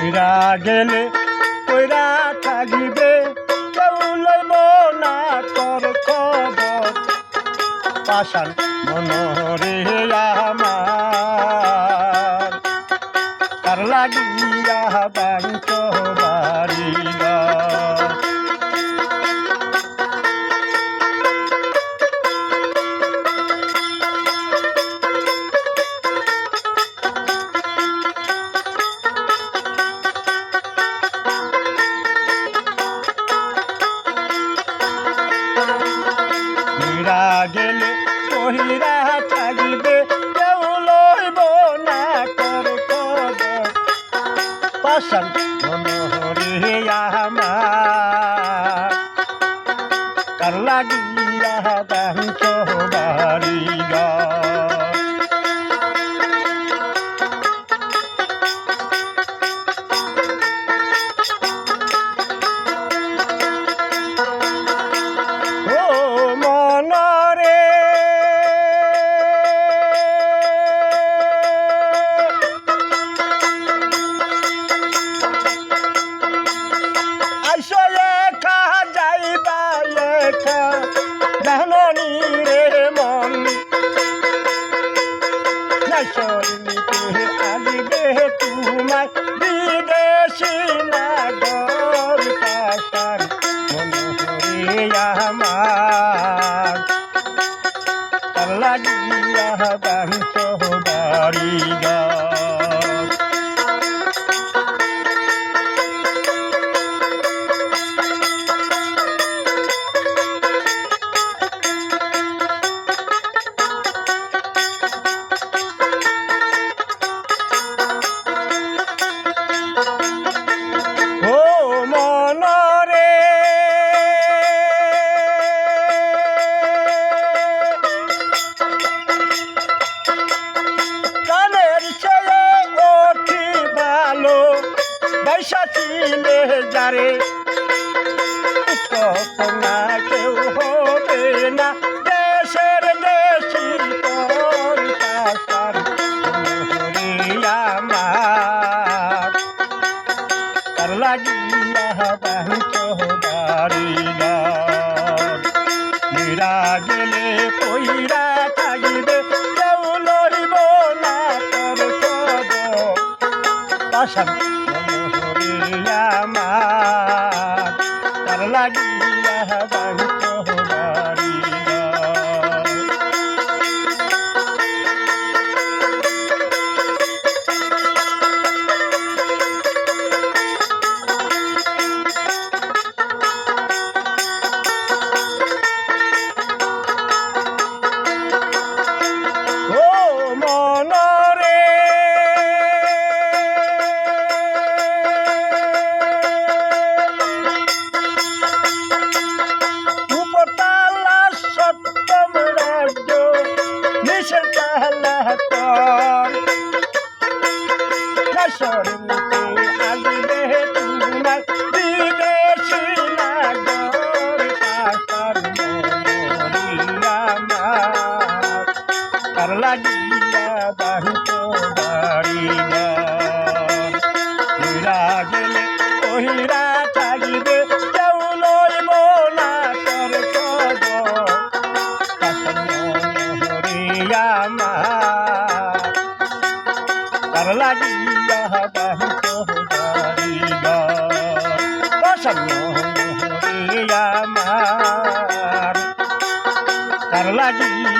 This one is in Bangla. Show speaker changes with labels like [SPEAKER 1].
[SPEAKER 1] কইরা গেলে কইরা থাকিবে কেউ লইব না তোর খবর। পাশান মনরে আমার তার লাগিয়া কহিরা থাকিবে কেউ লইব না খবর পাশান লাগিয়া বাঞ্চ বাড়িয়া ও নাইসরিতে আসবে তোমার বিদেশি নাগর পাশার মনোহরে আমার লাগিয়া বাঞ্চ বাড়ি গা বাইশা ছিলে যারে। তখন না কেউ হবে না। দেশের দেশি তোর লাগিয়া মীরা কেউ লইব না খবর। লাগিয়া বাঞ্চ তার লাগিয়া বাহিত বাড়িয়া। মীরা গেলে কহিরা থাকিবে না লাগিয়া বাহিত বাড়িয়া। প্রসন্ন হরিয়া আমার তার লাগিয়া